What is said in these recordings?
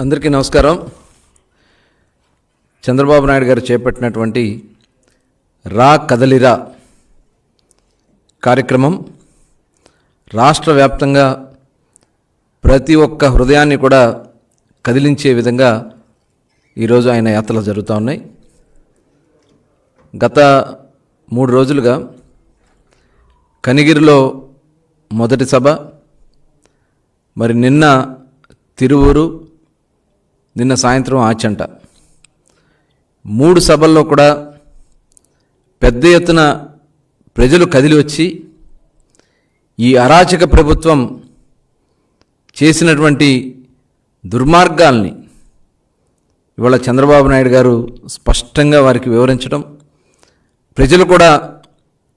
అందరికీ నమస్కారం. చంద్రబాబు నాయుడు గారు చేపట్టినటువంటి రా కదలిరా కార్యక్రమం రాష్ట్ర వ్యాప్తంగా ప్రతి ఒక్క హృదయాన్ని కూడా కదిలించే విధంగా ఈరోజు ఆయన యాత్రలు జరుగుతూ ఉన్నాయి. గత మూడు రోజులుగా కనిగిరిలో మొదటి సభ మరి నిన్న తిరువూరు నిన్న సాయంత్రం ఆచంట. మూడు సభల్లో కూడా పెద్ద ఎత్తున ప్రజలు కదిలి వచ్చి ఈ అరాచక ప్రభుత్వం చేసినటువంటి దుర్మార్గాల్ని ఇవాళ చంద్రబాబు నాయుడు గారు స్పష్టంగా వారికి వివరించడం ప్రజలు కూడా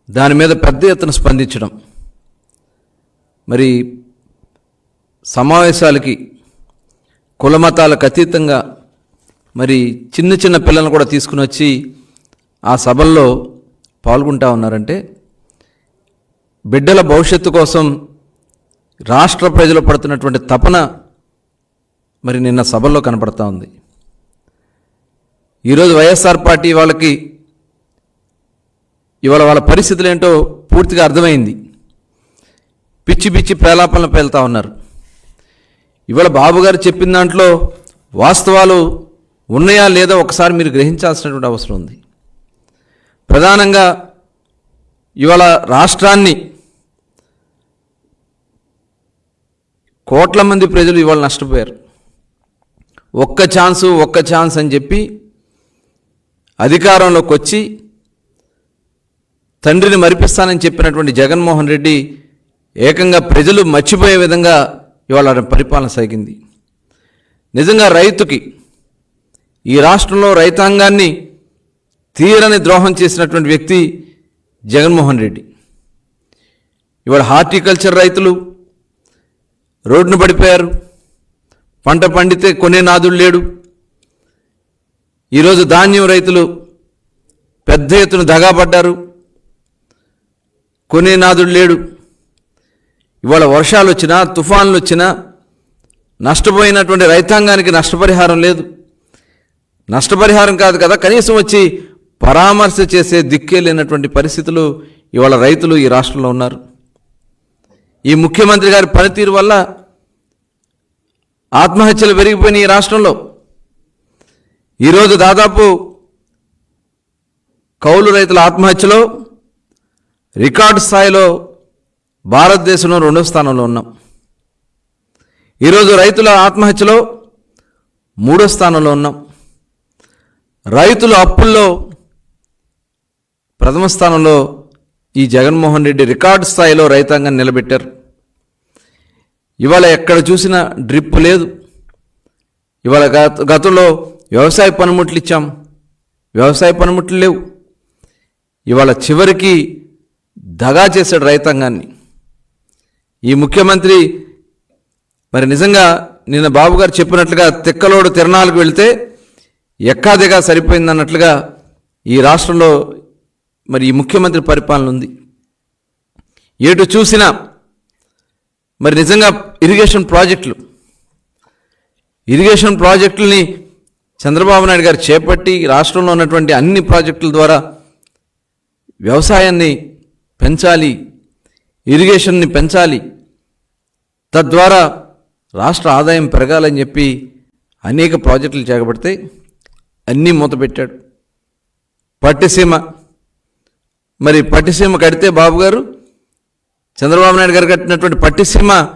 దాని మీద పెద్ద ఎత్తున స్పందించడం. మరి సమావేశాలకి కులమతాలకు అతీతంగా మరి చిన్న చిన్న పిల్లలను కూడా తీసుకుని వచ్చి ఆ సభల్లో పాల్గొంటా ఉన్నారంటే బిడ్డల భవిష్యత్తు కోసం రాష్ట్ర ప్రజలు పడుతున్నటువంటి తపన మరి నిన్న సభల్లో కనపడతా ఉంది. ఈరోజు వైఎస్ఆర్ పార్టీ వాళ్ళకి ఇవాళ వాళ్ళ పరిస్థితులు ఏంటో పూర్తిగా అర్థమైంది. పిచ్చి పిచ్చి ప్రేలాపనలు పేలుతా ఉన్నారు. ఇవాళ బాబుగారు చెప్పిన దాంట్లో వాస్తవాలు ఉన్నాయా లేదా ఒకసారి మీరు గ్రహించాల్సినటువంటి అవసరం ఉంది. ప్రధానంగా ఇవాళ రాష్ట్రాన్ని కోట్ల మంది ప్రజలు ఇవాళ నష్టపోయారు. ఒక్క ఛాన్సు ఒక్క ఛాన్స్ అని చెప్పి అధికారంలోకి వచ్చి తండ్రిని మరిపిస్తానని చెప్పినటువంటి జగన్మోహన్ రెడ్డి ఏకంగా ప్రజలు మర్చిపోయే విధంగా ఇవాళ పరిపాలన సాగింది. నిజంగా రైతుకి ఈ రాష్ట్రంలో రైతాంగాన్ని తీరని ద్రోహం చేసినటువంటి వ్యక్తి జగన్మోహన్ రెడ్డి. ఇవాళ హార్టికల్చర్ రైతులు రోడ్డును పడిపోయారు. పంట పండితే కొనే నాదుడు లేడు. ఈరోజు ధాన్యం రైతులు పెద్ద ఎత్తున దగాపడ్డారు. కొనే నాదుడు లేడు. ఇవాళ వర్షాలు వచ్చినా తుఫాన్లు వచ్చినా నష్టపోయినటువంటి రైతాంగానికి నష్టపరిహారం లేదు. నష్టపరిహారం కాదు కదా కనీసం వచ్చి పరామర్శ చేసే దిక్కే లేనటువంటి పరిస్థితులు ఇవాళ రైతులు ఈ రాష్ట్రంలో ఉన్నారు. ఈ ముఖ్యమంత్రి గారి పనితీరు వల్ల ఆత్మహత్యలు పెరిగిపోయినాయి ఈ రాష్ట్రంలో. ఈరోజు దాదాపు కౌలు రైతుల ఆత్మహత్యలో రికార్డు స్థాయిలో భారతదేశంలో రెండవ స్థానంలో ఉన్నాం. ఈరోజు రైతుల ఆత్మహత్యలో మూడో స్థానంలో ఉన్నాం. రైతుల అప్పుల్లో ప్రథమ స్థానంలో ఈ జగన్మోహన్ రెడ్డి రికార్డు స్థాయిలో రైతాంగాన్ని నిలబెట్టారు. ఇవాళ ఎక్కడ చూసినా డ్రిప్ లేదు. ఇవాళ గత గతంలో వ్యవసాయ పనిముట్లు ఇచ్చాం. వ్యవసాయ పనిముట్లు లేవు. ఇవాళ చివరికి దగా చేశాడు రైతాంగాన్ని. ఈ ముఖ్యమంత్రి మరి నిజంగా నిన్న బాబు గారు చెప్పినట్లుగా తిక్కలోడు తిరణాలకు వెళితే ఎక్కాదిగా సరిపోయిందన్నట్లుగా ఈ రాష్ట్రంలో మరి ఈ ముఖ్యమంత్రి పరిపాలన ఉంది. ఏటు చూసినా మరి నిజంగా ఇరిగేషన్ ప్రాజెక్టులు ఇరిగేషన్ ప్రాజెక్టులని చంద్రబాబు నాయుడు గారు చేపట్టి రాష్ట్రంలో ఉన్నటువంటి అన్ని ప్రాజెక్టుల ద్వారా వ్యవసాయాన్ని పెంచాలి ఇరిగేషన్ని పెంచాలి. తద్వారా రాష్ట్ర ఆదాయం పెరగాలని చెప్పి అనేక ప్రాజెక్టులు చేపడితే అన్నీ మూతపెట్టాడు పట్టిసీమ. మరి పట్టిసీమ కడితే బాబు గారు చంద్రబాబు నాయుడు గారు కట్టినటువంటి పట్టిసీమ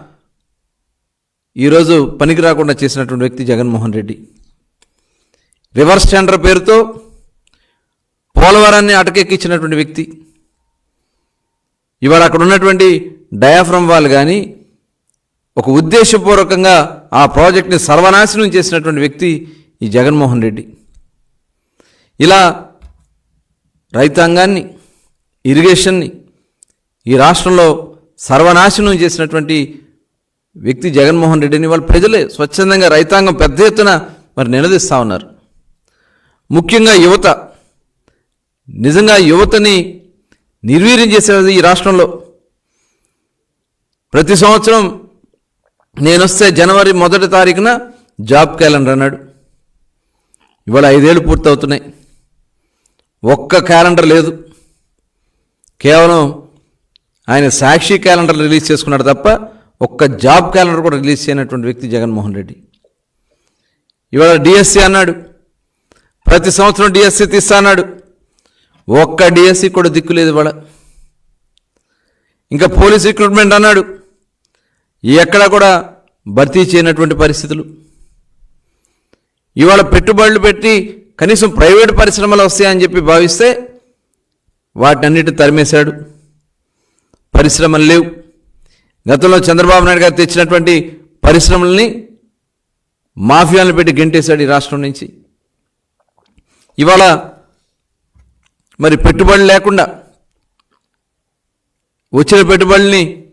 ఈరోజు పనికి రాకుండా చేసినటువంటి వ్యక్తి జగన్మోహన్ రెడ్డి. రివర్స్ టెండర్ పేరుతో పోలవరాన్ని అటకెక్కించినటువంటి వ్యక్తి. ఇవాళ అక్కడ ఉన్నటువంటి డయాఫ్రమ్ వాల్ కానీ ఒక ఉద్దేశపూర్వకంగా ఆ ప్రాజెక్ట్ని సర్వనాశనం చేసినటువంటి వ్యక్తి ఈ జగన్మోహన్ రెడ్డి. ఇలా రైతాంగాన్ని ఇరిగేషన్ని ఈ రాష్ట్రంలో సర్వనాశనం చేసినటువంటి వ్యక్తి జగన్మోహన్ రెడ్డిని వాళ్ళు ప్రజలే స్వచ్ఛందంగా రైతాంగం పెద్ద ఎత్తున మరి నిలదీస్తూ ఉన్నారు. ముఖ్యంగా యువత నిజంగా యువతని నిర్వీర్యం చేసేది ఈ రాష్ట్రంలో. ప్రతి సంవత్సరం నేను వస్తే జనవరి మొదటి తారీఖున జాబ్ క్యాలెండర్ అన్నాడు. ఇవాళ ఐదేళ్ళు పూర్తవుతున్నాయి. ఒక్క క్యాలెండర్ లేదు. కేవలం ఆయన సాక్షి క్యాలెండర్ రిలీజ్ చేసుకున్నాడు తప్ప ఒక్క జాబ్ క్యాలెండర్ కూడా రిలీజ్ చేయనటువంటి వ్యక్తి జగన్మోహన్ రెడ్డి. ఇవాళ డిఎస్సి అన్నాడు. ప్రతి సంవత్సరం డిఎస్సి తీస్తా అన్నాడు. ఒక్క డిఎస్సి కూడా దిక్కు లేదు వాళ్ళ. ఇంకా పోలీస్ రిక్రూట్మెంట్ అన్నాడు. ఎక్కడా కూడా భర్తీ చేయనటువంటి పరిస్థితులు. ఇవాళ పెట్టుబడులు పెట్టి కనీసం ప్రైవేట్ పరిశ్రమలు వస్తాయని చెప్పి భావిస్తే వాటన్నిటి తరిమేశాడు. పరిశ్రమలు లేవు. గతంలో చంద్రబాబు నాయుడు గారు తెచ్చినటువంటి పరిశ్రమల్ని మాఫియాలను పెట్టి గెంటేశాడు ఈ రాష్ట్రం నుంచి. ఇవాళ మరి పెట్టుబడి లేకుండా వచ్చిన పెట్టుబడుల్ని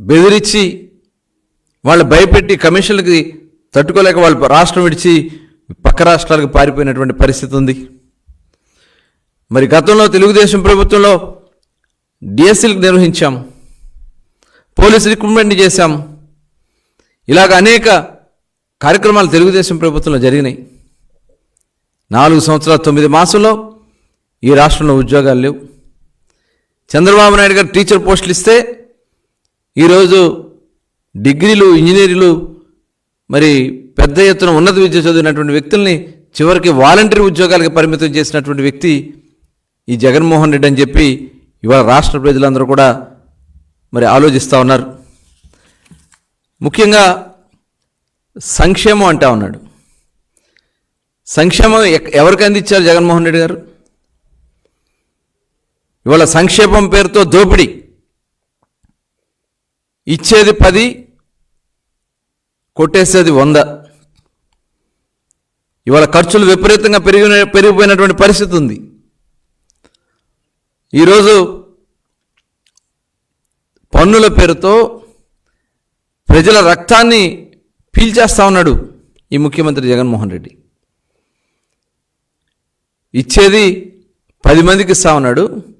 బెదిరించి వాళ్ళు భయపెట్టి కమిషన్లకి తట్టుకోలేక వాళ్ళు రాష్ట్రం విడిచి పక్క రాష్ట్రాలకు పారిపోయినటువంటి పరిస్థితి ఉంది. మరి గతంలో తెలుగుదేశం ప్రభుత్వంలో డిఎస్సీలకు నిర్వహించాం. పోలీస్ రిక్రూట్మెంట్ చేశాం. ఇలాగ అనేక కార్యక్రమాలు తెలుగుదేశం ప్రభుత్వంలో జరిగినాయి. నాలుగు సంవత్సరాల తొమ్మిది మాసంలో ఈ రాష్ట్రంలో ఉద్యోగాలు లేవు. చంద్రబాబు నాయుడు గారు టీచర్ పోస్టులు ఇస్తే ఈరోజు డిగ్రీలు ఇంజనీర్లు మరి పెద్ద ఎత్తున ఉన్నత విద్య చదివినటువంటి వ్యక్తుల్ని చివరికి వాలంటరీ ఉద్యోగాలకు పరిమితం చేసినటువంటి వ్యక్తి ఈ జగన్మోహన్ రెడ్డి అని చెప్పి ఇవాళ రాష్ట్ర ప్రజలందరూ కూడా మరి ఆలోచిస్తూ ఉన్నారు. ముఖ్యంగా సంక్షేమం అంటా ఉన్నాడు. సంక్షేమం ఎవరికి అందించారు జగన్మోహన్ రెడ్డి గారు? ఇవాళ సంక్షేమం పేరుతో దోపిడీ. ఇచ్చేది పది కొట్టేసేది వంద. ఇవాళ ఖర్చులు విపరీతంగా పెరిగిన పెరిగిపోయినటువంటి పరిస్థితి ఉంది. ఈరోజు పన్నుల పేరుతో ప్రజల రక్తాన్ని పీల్చేస్తా ఉన్నాడు ఈ ముఖ్యమంత్రి జగన్మోహన్ రెడ్డి. ఇచ్చేది పది మందికి ఇస్తా ఉన్నాడు.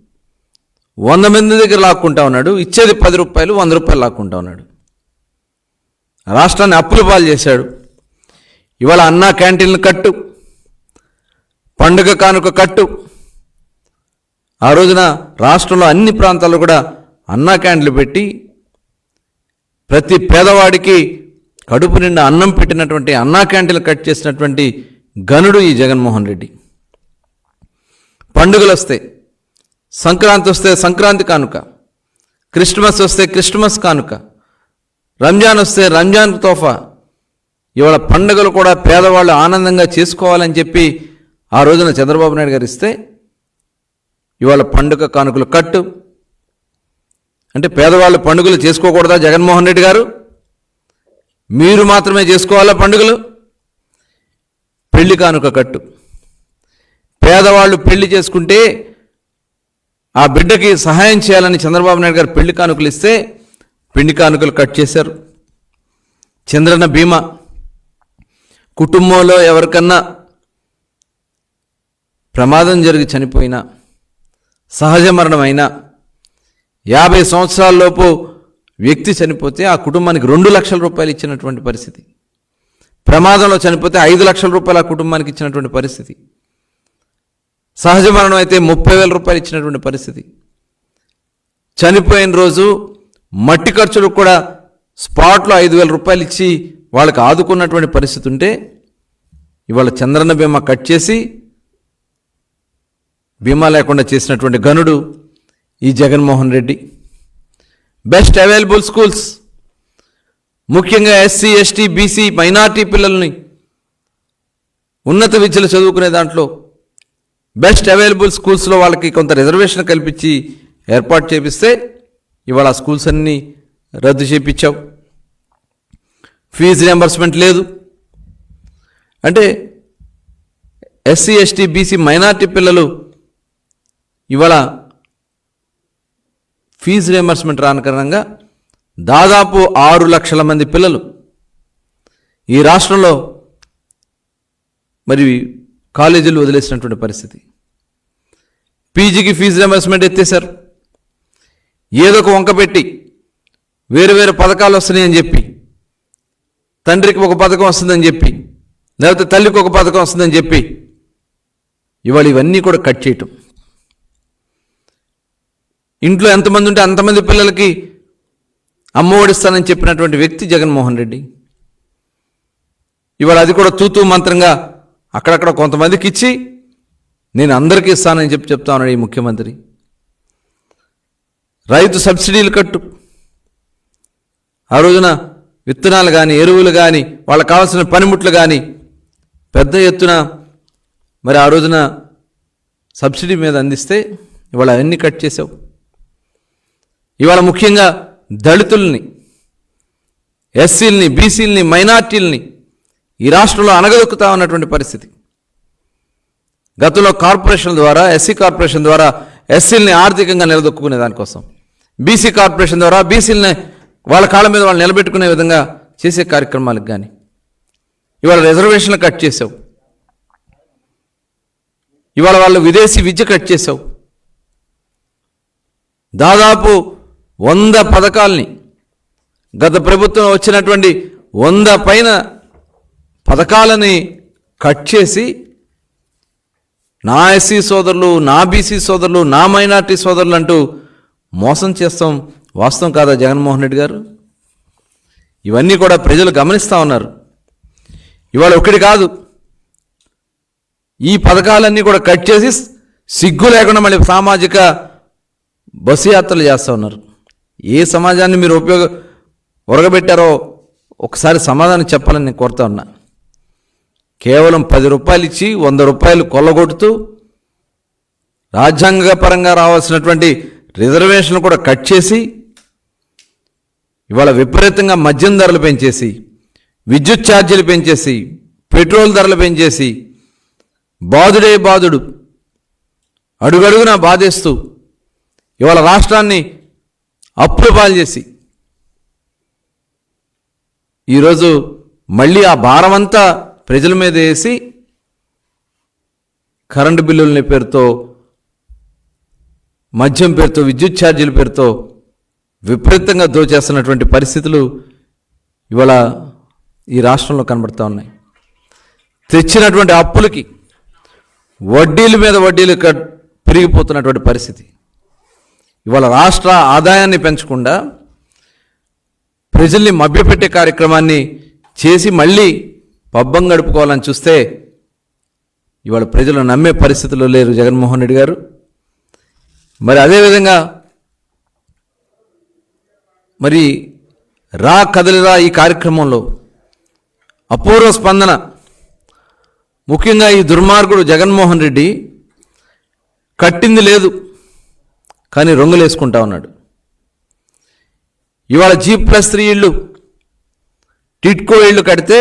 వంద మంది దగ్గర లాక్కుంటా ఉన్నాడు. ఇచ్చేది పది రూపాయలు వంద రూపాయలు లాక్కుంటా ఉన్నాడు. రాష్ట్రాన్ని అప్పుల పాలు చేశాడు. ఇవాళ అన్నా క్యాంటీన్లు కట్టు. పండుగ కానుక కట్టు. ఆ రోజున రాష్ట్రంలో అన్ని ప్రాంతాల్లో కూడా అన్నా క్యాంటీన్లు పెట్టి ప్రతి పేదవాడికి కడుపు నిండా అన్నం పెట్టినటువంటి అన్నా క్యాంటీన్లు కట్ చేసినటువంటి గనుడు ఈ జగన్మోహన్ రెడ్డి. పండుగలు వస్తాయి. సంక్రాంతి వస్తే సంక్రాంతి కానుక క్రిస్మస్ వస్తే క్రిస్మస్ కానుక రంజాన్ వస్తే రంజాన్ తోఫా ఇవాళ పండుగలు కూడా పేదవాళ్ళు ఆనందంగా చేసుకోవాలని చెప్పి ఆ రోజున చంద్రబాబు నాయుడు గారు ఇస్తే ఇవాళ పండుగ కానుకలు కట్టు. అంటే పేదవాళ్ళు పండుగలు చేసుకోకూడదా జగన్మోహన్ రెడ్డి గారు? మీరు మాత్రమే చేసుకోవాలా పండుగలు? పెళ్ళి కానుక కట్టు. పేదవాళ్ళు పెళ్ళి చేసుకుంటే ఆ బిడ్డకి సహాయం చేయాలని చంద్రబాబు నాయుడు గారు పెళ్ళి కానుకలు ఇస్తే పెళ్ళి కానుకలు కట్ చేశారు. చంద్రన్న బీమా. కుటుంబంలో ఎవరికన్నా ప్రమాదం జరిగి చనిపోయినా సహజ మరణమైనా యాభై సంవత్సరాలలోపు వ్యక్తి చనిపోతే ఆ కుటుంబానికి రెండు లక్షల రూపాయలు ఇచ్చినటువంటి పరిస్థితి. ప్రమాదంలో చనిపోతే ఐదు లక్షల రూపాయలు ఆ కుటుంబానికి ఇచ్చినటువంటి పరిస్థితి. సహజ మరణం అయితే ముప్పై వేల రూపాయలు ఇచ్చినటువంటి పరిస్థితి. చనిపోయిన రోజు మట్టి ఖర్చులకు కూడా స్పాట్లో ఐదు వేల రూపాయలు ఇచ్చి వాళ్ళకి ఆదుకున్నటువంటి పరిస్థితి ఉంటే ఇవాళ చంద్రన్న బీమా కట్ చేసి బీమా లేకుండా చేసినటువంటి గనుడు ఈ Jaganmohan Reddy. Best available schools ముఖ్యంగా ఎస్సీ ఎస్టీ బీసీ మైనార్టీ పిల్లల్ని ఉన్నత విద్యలు చదువుకునే దాంట్లో బెస్ట్ అవైలబుల్ స్కూల్స్లో వాళ్ళకి కొంత రిజర్వేషన్ కల్పించి ఏర్పాటు చేపిస్తే ఇవాళ ఆ స్కూల్స్ అన్నీ రద్దు చేపించావు. ఫీజు రియంబర్స్మెంట్ లేదు. అంటే ఎస్సీ ఎస్టీ బీసీ మైనార్టీ పిల్లలు ఇవాళ ఫీజు రియంబర్స్మెంట్ రాని కారణంగా దాదాపు ఆరు లక్షల మంది పిల్లలు ఈ రాష్ట్రంలో మరి కాలేజీలు వదిలేసినటువంటి పరిస్థితి. పీజీకి ఫీజు రియంబర్స్మెంట్ ఎత్తేశారు. ఏదో ఒక వంక పెట్టి వేరు వేరు పథకాలు వస్తున్నాయని చెప్పి తండ్రికి ఒక పథకం వస్తుందని చెప్పి లేకపోతే తల్లికి ఒక పథకం వస్తుందని చెప్పి ఇవాళ ఇవన్నీ కూడా కట్ చేయటం. ఇంట్లో ఎంతమంది ఉంటే అంతమంది పిల్లలకి అమ్మ ఓడిస్తానని చెప్పినటువంటి వ్యక్తి జగన్మోహన్ రెడ్డి. ఇవాళ అది కూడా తూతూ మంత్రంగా అక్కడక్కడ కొంతమందికి ఇచ్చి నేను అందరికీ ఇస్తానని చెప్పి చెప్తా ఉన్నాడు ఈ ముఖ్యమంత్రి. రైతు సబ్సిడీలు కట్టు. ఆ రోజున విత్తనాలు కానీ ఎరువులు కానీ వాళ్ళకి కావాల్సిన పనిముట్లు కానీ పెద్ద ఎత్తున మరి ఆ రోజున సబ్సిడీ మీద అందిస్తే ఇవాళ అవన్నీ కట్ చేసావు. ఇవాళ ముఖ్యంగా దళితుల్ని ఎస్సీలని బీసీలని మైనార్టీలని ఈ రాష్ట్రంలో అనగదొక్కుతా ఉన్నటువంటి పరిస్థితి. గతంలో కార్పొరేషన్ ద్వారా ఎస్సీ కార్పొరేషన్ ద్వారా ఎస్సీలని ఆర్థికంగా నిలదొక్కునే దానికోసం. బీసీ కార్పొరేషన్ ద్వారా బీసీలని వాళ్ళ కాళ్ళ మీద వాళ్ళు నిలబెట్టుకునే విధంగా చేసే కార్యక్రమాలకు కానీ ఇవాళ రిజర్వేషన్లు కట్ చేసావు ఇవాళ వాళ్ళు విదేశీ విద్య కట్ చేసావు దాదాపు వంద పథకాల్ని గత ప్రభుత్వం వచ్చినటువంటి వంద పైన పథకాలని కట్ చేసి నా ఎస్సీ సోదరులు నా బీసీ సోదరులు నా మైనార్టీ సోదరులు అంటూ మోసం చేస్తాం. వాస్తవం కాదా జగన్మోహన్ రెడ్డి గారు? ఇవన్నీ కూడా ప్రజలు గమనిస్తూ ఉన్నారు. ఇవాళ ఒకటి కాదు. ఈ పథకాలన్నీ కూడా కట్ చేసి సిగ్గు లేకుండా మళ్ళీ సామాజిక బస్సు యాత్రలు చేస్తూ ఉన్నారు. ఏ సమాజాన్ని మీరు ఉపయోగ ఉరగబెట్టారో ఒకసారి సమాధానం చెప్పాలని నేను కోరుతా ఉన్నా. కేవలం పది రూపాయలు ఇచ్చి వంద రూపాయలు కొల్లగొడుతూ రాజ్యాంగపరంగా రావాల్సినటువంటి రిజర్వేషన్ కూడా కట్ చేసి ఇవాళ విపరీతంగా మద్యం ధరలు పెంచేసి విద్యుత్ ఛార్జీలు పెంచేసి పెట్రోల్ ధరలు పెంచేసి బాధుడే బాధుడు అడుగడుగునా బాధేస్తూ ఇవాళ రాష్ట్రాన్ని అప్పుల పాలు చేసి ఈరోజు మళ్ళీ ఆ భారమంతా ప్రజల మీద వేసి కరెంటు బిల్లుల్ని పేరుతో మద్యం పేరుతో విద్యుత్ ఛార్జీల పేరుతో విపరీతంగా దోచేస్తున్నటువంటి పరిస్థితులు ఇవాళ ఈ రాష్ట్రంలో కనబడుతూ ఉన్నాయి. తెచ్చినటువంటి అప్పులకి వడ్డీల మీద వడ్డీలు కట్ పెరిగిపోతున్నటువంటి పరిస్థితి. ఇవాళ రాష్ట్ర ఆదాయాన్ని పెంచకుండా ప్రజల్ని మభ్యపెట్టే కార్యక్రమాన్ని చేసి మళ్ళీ పబ్బం గడుపుకోవాలని చూస్తే ఇవాళ ప్రజలు నమ్మే పరిస్థితుల్లో లేరు జగన్మోహన్ రెడ్డి గారు. మరి అదేవిధంగా మరి రా కదలిరా ఈ కార్యక్రమంలో అపూర్వ స్పందన. ముఖ్యంగా ఈ దుర్మార్గుడు జగన్మోహన్ రెడ్డి కట్టింది లేదు కానీ రొంగులేసుకుంటా ఉన్నాడు. ఇవాళ జీ ప్లస్ త్రీ ఇళ్ళు టిట్కో ఇళ్ళు కడితే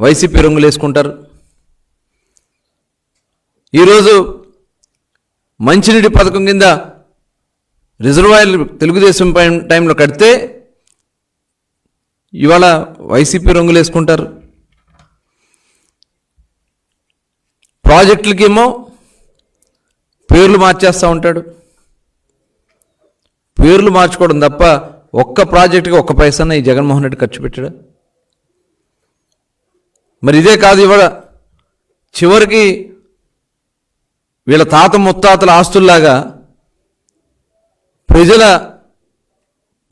వైసీపీ రంగులు వేసుకుంటారు. ఈరోజు మంచినీటి పథకం కింద రిజర్వాయర్లు తెలుగుదేశం పై టైంలో కడితే ఇవాళ వైసీపీ రంగులు వేసుకుంటారు. ప్రాజెక్టులకేమో పేర్లు మార్చేస్తూ ఉంటాడు. పేర్లు మార్చుకోవడం తప్ప ఒక్క ప్రాజెక్టుకి ఒక్క పైసన్న ఈ జగన్మోహన్ రెడ్డి ఖర్చు పెట్టాడు? మరి ఇదే కాదు ఇవాళ చివరికి వీళ్ళ తాత ముత్తాతల ఆస్తుల్లాగా ప్రజల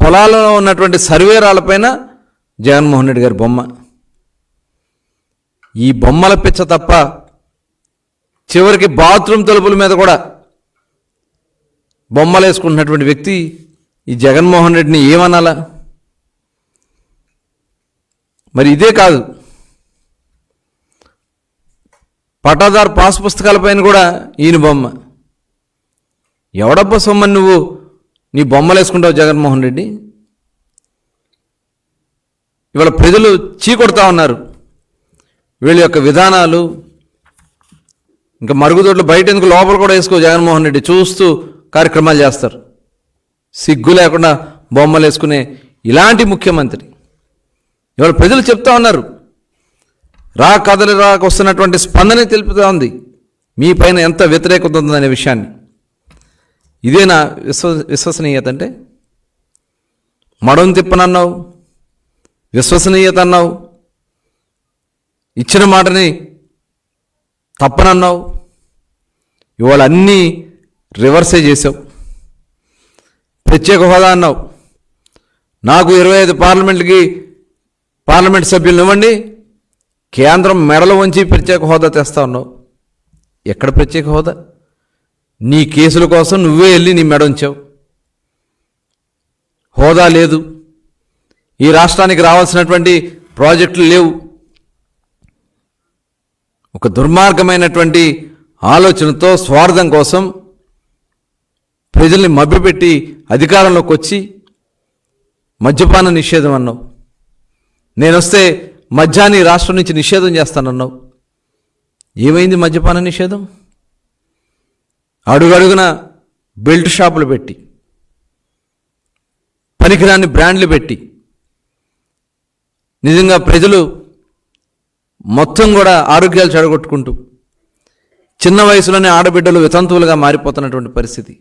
పొలాలలో ఉన్నటువంటి సర్వేరాలపైన జగన్మోహన్ రెడ్డి గారి బొమ్మ. ఈ బొమ్మల పిచ్చ తప్ప చివరికి బాత్రూమ్ తలుపుల మీద కూడా బొమ్మలు వేసుకుంటున్నటువంటి వ్యక్తి ఈ జగన్మోహన్ రెడ్డిని ఏమనాలా? మరి ఇదే కాదు పటాదారు పాస్ పుస్తకాలపైన కూడా ఈయన బొమ్మ. ఎవడబ్బా సొమ్మని నువ్వు? నీ బొమ్మలు వేసుకుంటావు జగన్మోహన్ రెడ్డి? ఇవాళ ప్రజలు చీకొడతా ఉన్నారు. వీళ్ళ యొక్క విధానాలు. ఇంకా మరుగుదొడ్లు బయట ఎందుకు లోపల కూడా వేసుకో జగన్మోహన్ రెడ్డి చూస్తూ కార్యక్రమాలు చేస్తారు. సిగ్గు లేకుండా బొమ్మలు వేసుకునే ఇలాంటి ముఖ్యమంత్రి. ఇవాళ ప్రజలు చెప్తా ఉన్నారు. రా కదలి రాక వస్తున్నటువంటి స్పందన తెలుపుతూ ఉంది. మీ పైన ఎంత వ్యతిరేకత ఉందనే విషయాన్ని. ఇదేనా విశ్వ విశ్వసనీయత అంటే మడం తిప్పనన్నావు విశ్వసనీయత అన్నావు ఇచ్చిన మాటని తప్పనన్నావు ఇవాళ అన్నీ రివర్సే చేసావు ప్రత్యేక హోదా అన్నావు. నాకు ఇరవై ఐదు పార్లమెంట్కి పార్లమెంట్ సభ్యులను ఇవ్వండి కేంద్రం మెడలు వంచి ప్రత్యేక హోదా తెస్తా ఉన్నావు. ఎక్కడ ప్రత్యేక హోదా? నీ కేసుల కోసం నువ్వే వెళ్ళి నీ మెడ ఉంచావు. హోదా లేదు. ఈ రాష్ట్రానికి రావాల్సినటువంటి ప్రాజెక్టులు లేవు. ఒక దుర్మార్గమైనటువంటి ఆలోచనతో స్వార్థం కోసం ప్రజల్ని మభ్యపెట్టి అధికారంలోకి వచ్చి మద్యపాన నిషేధం అన్నావు. నేనొస్తే మద్యాన్ని రాష్ట్రం నుంచి నిషేధం చేస్తానన్నావు. ఏమైంది మద్యపాన నిషేధం? అడుగడుగున బెల్ట్ షాపులు పెట్టి పనికిరాని బ్రాండ్లు పెట్టి నిజంగా ప్రజలు మొత్తం కూడా ఆరోగ్యాలు చెడగొట్టుకుంటూ చిన్న వయసులోనే ఆడబిడ్డలు వితంతువులుగా మారిపోతున్నటువంటి పరిస్థితి.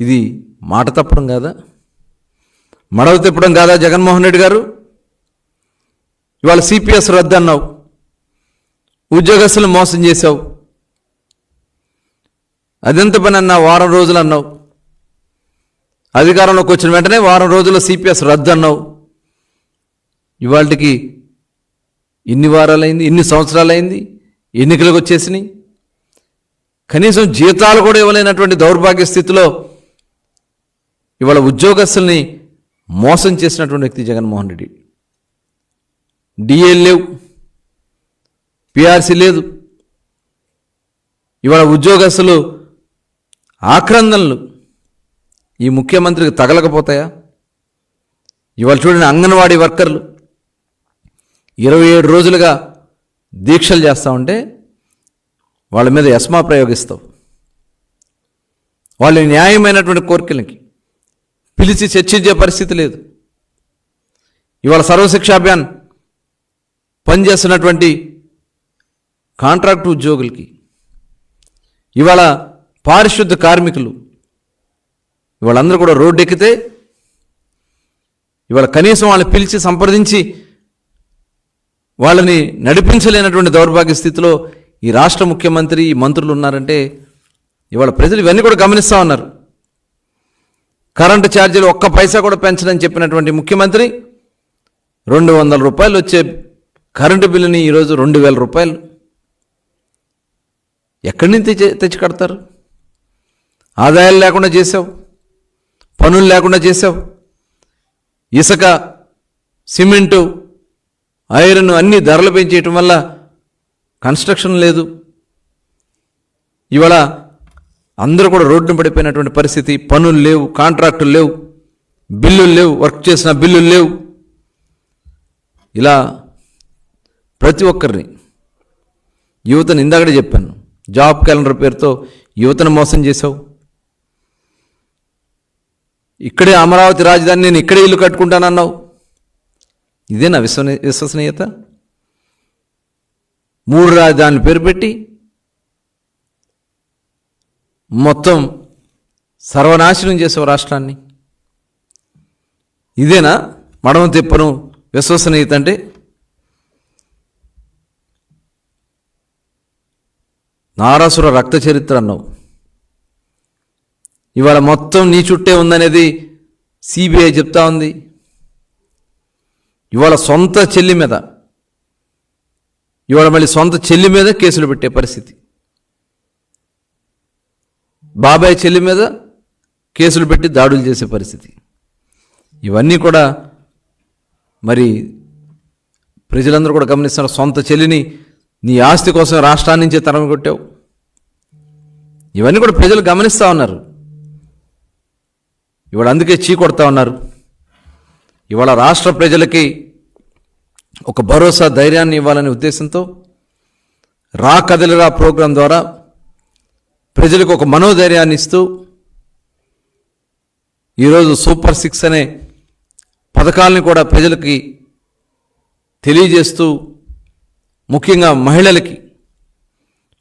ఇది మాట తప్పడం కాదా? మడవ తిప్పడం కాదా జగన్మోహన్ రెడ్డి గారు? ఇవాళ సిపిఎస్ రద్దు అన్నావు. ఉద్యోగస్తులు మోసం చేశావు. అదెంత పని అన్నావు వారం రోజులు అన్నావు. అధికారంలోకి వచ్చిన వెంటనే వారం రోజుల్లో సిపిఎస్ రద్దు అన్నావు. ఇవాళకి ఇన్ని వారాలైంది ఇన్ని సంవత్సరాలైంది ఎన్నికలకు వచ్చేసినాయి. కనీసం జీతాలు కూడా ఇవ్వలేనటువంటి దౌర్భాగ్య స్థితిలో ఇవాళ ఉద్యోగస్తుల్ని మోసం చేసినటువంటి వ్యక్తి జగన్మోహన్ రెడ్డి. డిఏ లేవు. పిఆర్సీ లేదు. ఇవాళ ఉద్యోగస్తులు ఆక్రందనలు. ఈ ముఖ్యమంత్రికి తగలకపోతాయా? ఇవాళ చూడండి అంగన్వాడీ వర్కర్లు ఇరవై ఏడు రోజులుగా దీక్షలు చేస్తూ ఉంటే వాళ్ళ మీద ఎస్మా ప్రయోగిస్తావు. వాళ్ళ న్యాయమైనటువంటి కోరికలకి పిలిచి చర్చించే పరిస్థితి లేదు. ఇవాళ సర్వశిక్ష అభియాన్ పనిచేస్తున్నటువంటి కాంట్రాక్ట్ ఉద్యోగులకి ఇవాళ పారిశుద్ధ కార్మికులు ఇవాళందరూ కూడా రోడ్డు ఎక్కితే ఇవాళ కనీసం వాళ్ళని పిలిచి సంప్రదించి వాళ్ళని నడిపించలేనటువంటి దౌర్భాగ్య స్థితిలో ఈ రాష్ట్ర ముఖ్యమంత్రి ఈ మంత్రులు ఉన్నారంటే ఇవాళ ప్రజలు ఇవన్నీ కూడా గమనిస్తూ ఉన్నారు. కరెంటు ఛార్జీలు ఒక్క పైసా కూడా పెంచదని చెప్పినటువంటి ముఖ్యమంత్రి రెండు వందల రూపాయలు వచ్చే కరెంటు బిల్లుని ఈరోజు రెండు వేల రూపాయలు ఎక్కడి నుంచి తెచ్చి తెచ్చి కడతారు ఆదాయాలు లేకుండా చేసావు పనులు లేకుండా చేసావు ఇసుక సిమెంటు ఐరన్ అన్ని ధరలు పెంచేయటం వల్ల కన్స్ట్రక్షన్ లేదు. ఇవాళ అందరూ కూడా రోడ్డున పడిపోయినటువంటి పరిస్థితి పనులు లేవు కాంట్రాక్టులు లేవు బిల్లులు లేవు వర్క్ చేసిన బిల్లులు లేవు. ఇలా ప్రతి ఒక్కరిని. యువతను ఇందాకడే చెప్పాను. జాబ్ క్యాలెండర్ పేరుతో యువతను మోసం చేశావు. ఇక్కడే అమరావతి రాజధాని నేను ఇక్కడే ఇల్లు కట్టుకుంటానన్నావు. ఇదేనా విశ్వని విశ్వసనీయత. మూడు రాజధానులు పేరు పెట్టి మొత్తం సర్వనాశనం చేసావు రాష్ట్రాన్ని. ఇదేనా మడమ తిప్పను విశ్వసనీయత అంటే? నారాసుర రక్త చరిత్ర అన్నావు. ఇవాళ మొత్తం నీ చుట్టే ఉందనేది సిబిఐ చెప్తా ఉంది. ఇవాళ సొంత చెల్లి మీద ఇవాళ మళ్ళీ సొంత చెల్లి మీద కేసులు పెట్టే పరిస్థితి. బాబాయ్ చెల్లి మీద కేసులు పెట్టి దాడులు చేసే పరిస్థితి. ఇవన్నీ కూడా మరి ప్రజలందరూ కూడా గమనిస్తున్నారు. సొంత చెల్లిని నీ ఆస్తి కోసం రాష్ట్రాన్నించే తరం కొట్టావు ఇవన్నీ కూడా ప్రజలు గమనిస్తూ ఉన్నారు. ఇవాళ అందుకే చీ కొడతా ఉన్నారు. ఇవాళ రాష్ట్ర ప్రజలకి ఒక భరోసా ధైర్యాన్ని ఇవ్వాలనే ఉద్దేశంతో రా కదలిరా ప్రోగ్రాం ద్వారా ప్రజలకు ఒక మనోధైర్యాన్ని ఇస్తూ ఈరోజు సూపర్ సిక్స్ అనే పథకాలని కూడా ప్రజలకి తెలియజేస్తూ ముఖ్యంగా మహిళలకి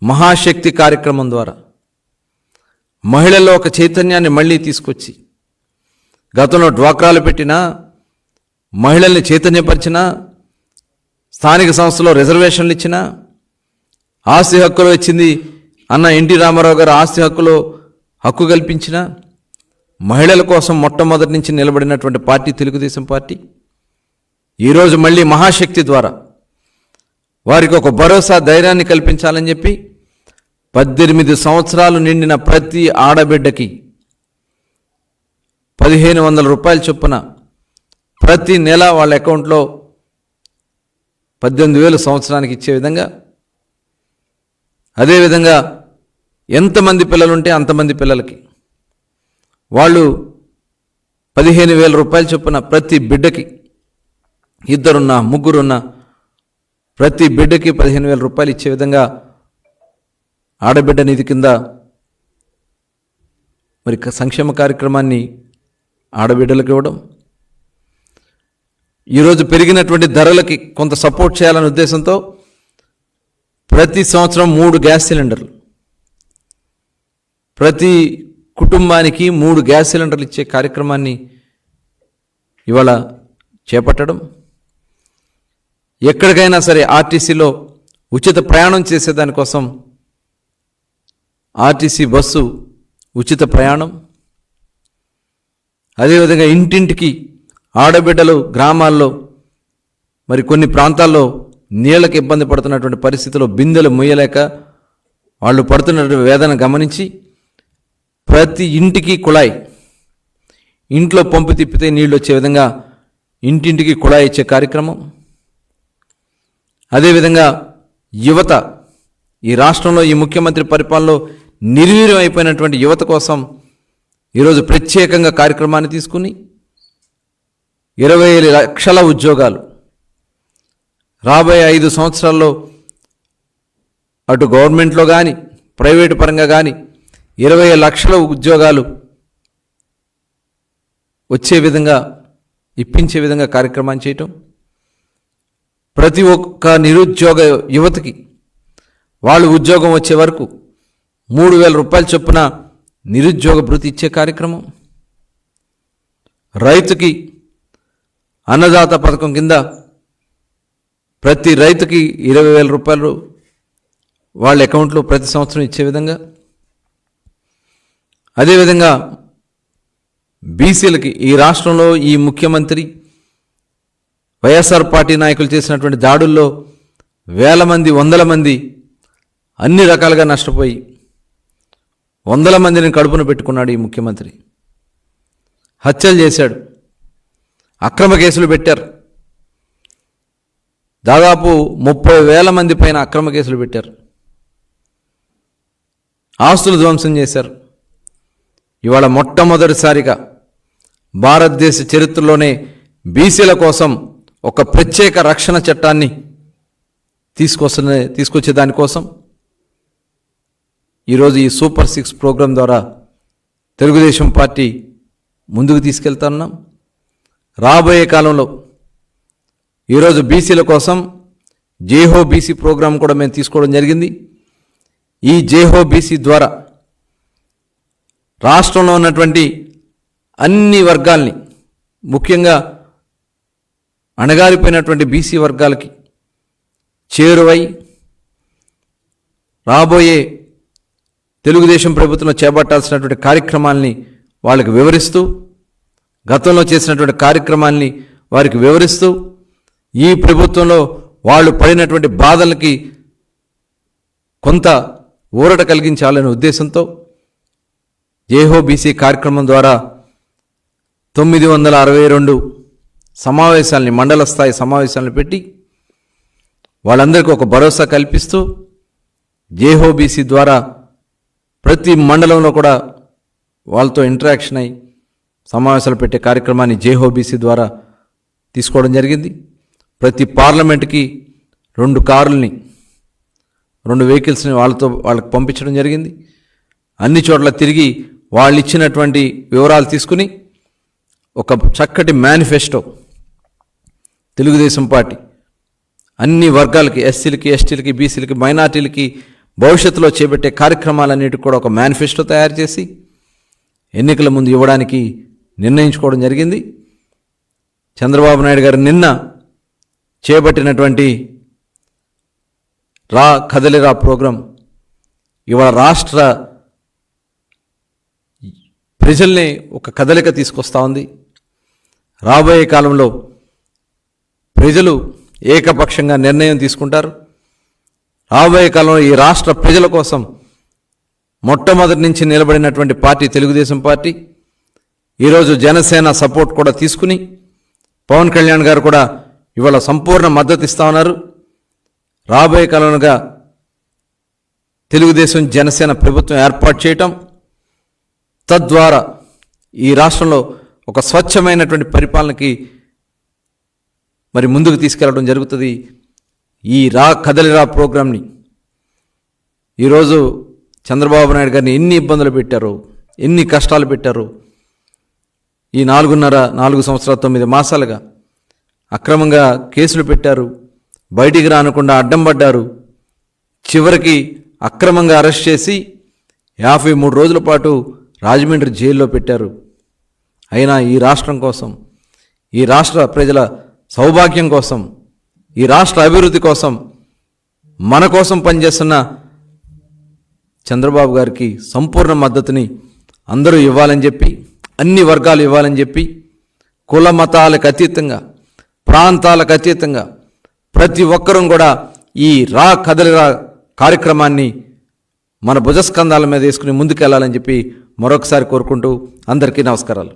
మహాశక్తి కార్యక్రమం ద్వారా మహిళల్లో ఒక చైతన్యాన్ని మళ్ళీ తీసుకొచ్చి గతంలో డ్వాక్రాలు పెట్టినా మహిళల్ని చైతన్యపరిచిన స్థానిక సంస్థలో రిజర్వేషన్లు ఇచ్చిన ఆస్తి హక్కులు వచ్చింది అన్న ఎన్టీ రామారావు గారు ఆస్తి హక్కులో హక్కు కల్పించిన మహిళల కోసం మొట్టమొదటి నుంచి నిలబడినటువంటి పార్టీ తెలుగుదేశం పార్టీ. ఈరోజు మళ్ళీ మహాశక్తి ద్వారా వారికి ఒక భరోసా ధైర్యాన్ని కల్పించాలని చెప్పి పద్దెనిమిది సంవత్సరాలు నిండిన ప్రతి ఆడబిడ్డకి పదిహేను వందల రూపాయల చొప్పున ప్రతి నెల వాళ్ళ అకౌంట్లో పద్దెనిమిది వేలు సంవత్సరానికి ఇచ్చే విధంగా అదేవిధంగా ఎంతమంది పిల్లలు ఉంటే అంతమంది పిల్లలకి వాళ్ళు పదిహేను వేల రూపాయల చొప్పున ప్రతి బిడ్డకి ఇద్దరున్నా ముగ్గురున్నా ప్రతి బిడ్డకి పదిహేను వేల రూపాయలు ఇచ్చే విధంగా ఆడబిడ్డ నిధి కింద మరి సంక్షేమ కార్యక్రమాన్ని ఆడబిడ్డలకు ఇవ్వడం ఈరోజు పెరిగినటువంటి ధరలకి కొంత సపోర్ట్ చేయాలనే ఉద్దేశంతో ప్రతి సంవత్సరం మూడు గ్యాస్ సిలిండర్లు ప్రతి కుటుంబానికి మూడు గ్యాస్ సిలిండర్లు ఇచ్చే కార్యక్రమాన్ని ఇవాళ చేపట్టడం ఎక్కడికైనా సరే ఆర్టీసీలో ఉచిత ప్రయాణం చేసేదానికోసం ఆర్టీసీ బస్సు ఉచిత ప్రయాణం. అదేవిధంగా ఇంటింటికి ఆడబిడ్డలు గ్రామాల్లో మరి కొన్ని ప్రాంతాల్లో నీళ్ళకి ఇబ్బంది పడుతున్నటువంటి పరిస్థితిలో బిందెలు ముయ్యలేక వాళ్ళు పడుతున్నటువంటి వేదన గమనించి ప్రతి ఇంటికి కుళాయి. ఇంట్లో పంపు తిప్పితే నీళ్ళు వచ్చే విధంగా ఇంటింటికి కుళాయి ఇచ్చే కార్యక్రమం. అదేవిధంగా యువత ఈ రాష్ట్రంలో ఈ ముఖ్యమంత్రి పరిపాలనలో నిర్వీర్యం అయిపోయినటువంటి యువత కోసం ఈరోజు ప్రత్యేకంగా కార్యక్రమాన్ని తీసుకుని ఇరవై లక్షల ఉద్యోగాలు రాబోయే ఐదు సంవత్సరాల్లో అటు గవర్నమెంట్లో కానీ ప్రైవేటు పరంగా కానీ ఇరవై లక్షల ఉద్యోగాలు వచ్చే విధంగా ఇప్పించే విధంగా కార్యక్రమాన్ని చేయటం ప్రతి ఒక్క నిరుద్యోగ యువతకి వాళ్ళు ఉద్యోగం వచ్చే వరకు మూడు వేల రూపాయల చొప్పున నిరుద్యోగ భృతి ఇచ్చే కార్యక్రమం. రైతుకి అన్నదాత పథకం కింద ప్రతి రైతుకి ఇరవై వేల రూపాయలు వాళ్ళ అకౌంట్లో ప్రతి సంవత్సరం ఇచ్చే విధంగా. అదేవిధంగా బీసీలకి ఈ రాష్ట్రంలో ఈ ముఖ్యమంత్రి వైఎస్ఆర్ పార్టీ నాయకులు చేసినటువంటి దాడుల్లో వేల మంది వందల మంది అన్ని రకాలుగా నష్టపోయి వందల మందిని కడుపున పెట్టుకున్నాడు ఈ ముఖ్యమంత్రి. హత్యలు చేశాడు. అక్రమ కేసులు పెట్టారు. దాదాపు ముప్పై వేల మంది పైన అక్రమ కేసులు పెట్టారు. ఆస్తులు ధ్వంసం చేశారు. ఇవాళ మొట్టమొదటిసారిగా భారతదేశ చరిత్రలోనే బీసీల కోసం ఒక ప్రత్యేక రక్షణ చట్టాన్ని తీసుకొస్తున్న తీసుకొచ్చే దానికోసం ఈరోజు ఈ సూపర్ సిక్స్ ప్రోగ్రాం ద్వారా తెలుగుదేశం పార్టీ ముందుకు తీసుకెళ్తున్నాం రాబోయే కాలంలో ఈరోజు బీసీల కోసం జేహో బీసీ ప్రోగ్రాం కూడా మేము తీసుకోవడం జరిగింది. ఈ జేహో బీసీ ద్వారా రాష్ట్రంలో ఉన్నటువంటి అన్ని వర్గాల్ని ముఖ్యంగా అణగారిపోయినటువంటి బీసీ వర్గాలకి చేరువై రాబోయే తెలుగుదేశం ప్రభుత్వం చేపట్టాల్సినటువంటి కార్యక్రమాల్ని వాళ్ళకి వివరిస్తూ గతంలో చేసినటువంటి కార్యక్రమాల్ని వారికి వివరిస్తూ ఈ ప్రభుత్వంలో వాళ్ళు పడినటువంటి బాధలకి కొంత ఊరట కలిగించాలనే ఉద్దేశంతో జేహో బీసీ కార్యక్రమం ద్వారా తొమ్మిది వందల అరవై రెండు సమావేశాలని మండల స్థాయి సమావేశాలను పెట్టి వాళ్ళందరికీ ఒక భరోసా కల్పిస్తూ జేహో బీసీ ద్వారా ప్రతి మండలంలో కూడా వాళ్ళతో ఇంటరాక్షన్ అయి సమావేశాలు పెట్టే కార్యక్రమాన్ని జేహోబీసీ ద్వారా తీసుకోవడం జరిగింది. ప్రతి పార్లమెంట్కి రెండు కార్లని రెండు వెహికల్స్ని వాళ్ళతో వాళ్ళకి పంపించడం జరిగింది. అన్ని చోట్ల తిరిగి వాళ్ళు ఇచ్చినటువంటి వివరాలు తీసుకుని ఒక చక్కటి మేనిఫెస్టో తెలుగుదేశం పార్టీ అన్ని వర్గాలకి ఎస్సీలకి ఎస్టీలకి బీసీలకి మైనార్టీలకి భవిష్యత్తులో చేపట్టే కార్యక్రమాలన్నిటికి కూడా ఒక మేనిఫెస్టో తయారు చేసి ఎన్నికల ముందు ఇవ్వడానికి నిర్ణయించుకోవడం జరిగింది. చంద్రబాబు నాయుడు గారు నిన్న చేపట్టినటువంటి రా కదలిరా ప్రోగ్రాం ఇవాళ రాష్ట్ర ప్రజల్ని ఒక కదలిక తీసుకొస్తా ఉంది. రాబోయే కాలంలో ప్రజలు ఏకపక్షంగా నిర్ణయం తీసుకుంటారు. రాబోయే కాలంలో ఈ రాష్ట్ర ప్రజల కోసం మొట్టమొదటి నుంచి నిలబడినటువంటి పార్టీ తెలుగుదేశం పార్టీ. ఈరోజు జనసేన సపోర్ట్ కూడా తీసుకుని పవన్ కళ్యాణ్ గారు కూడా ఇవాళ సంపూర్ణ మద్దతు ఇస్తా ఉన్నారు. రాబోయే కాలంగా తెలుగుదేశం జనసేన ప్రభుత్వం ఏర్పాటు చేయటం తద్వారా ఈ రాష్ట్రంలో ఒక స్వచ్ఛమైనటువంటి పరిపాలనకి మరి ముందుకు తీసుకెళ్ళడం జరుగుతుంది. ఈ రా కదలిరా ప్రోగ్రాంని. ఈరోజు చంద్రబాబు నాయుడు గారిని ఎన్ని ఇబ్బందులు పెట్టారు ఎన్ని కష్టాలు పెట్టారు ఈ నాలుగున్నర నాలుగు సంవత్సరాల తొమ్మిది మాసాలుగా అక్రమంగా కేసులు పెట్టారు బయటికి రానకుండా అడ్డం పడ్డారు చివరికి అక్రమంగా అరెస్ట్ చేసి యాభై మూడు రోజుల పాటు రాజమండ్రి జైల్లో పెట్టారు. అయినా ఈ రాష్ట్రం కోసం ఈ రాష్ట్ర ప్రజల సౌభాగ్యం కోసం ఈ రాష్ట్ర అభివృద్ధి కోసం మన కోసం పనిచేస్తున్న చంద్రబాబు గారికి సంపూర్ణ మద్దతుని అందరూ ఇవ్వాలని చెప్పి అన్ని వర్గాలు ఇవ్వాలని చెప్పి కుల మతాలకు అతీతంగా ప్రాంతాలకు అతీతంగా ప్రతి ఒక్కరూ కూడా ఈ రా కదలిరా కార్యక్రమాన్ని మన భుజస్కంధాల మీద వేసుకుని ముందుకెళ్ళాలని చెప్పి మరొకసారి కోరుకుంటూ అందరికీ నమస్కారాలు.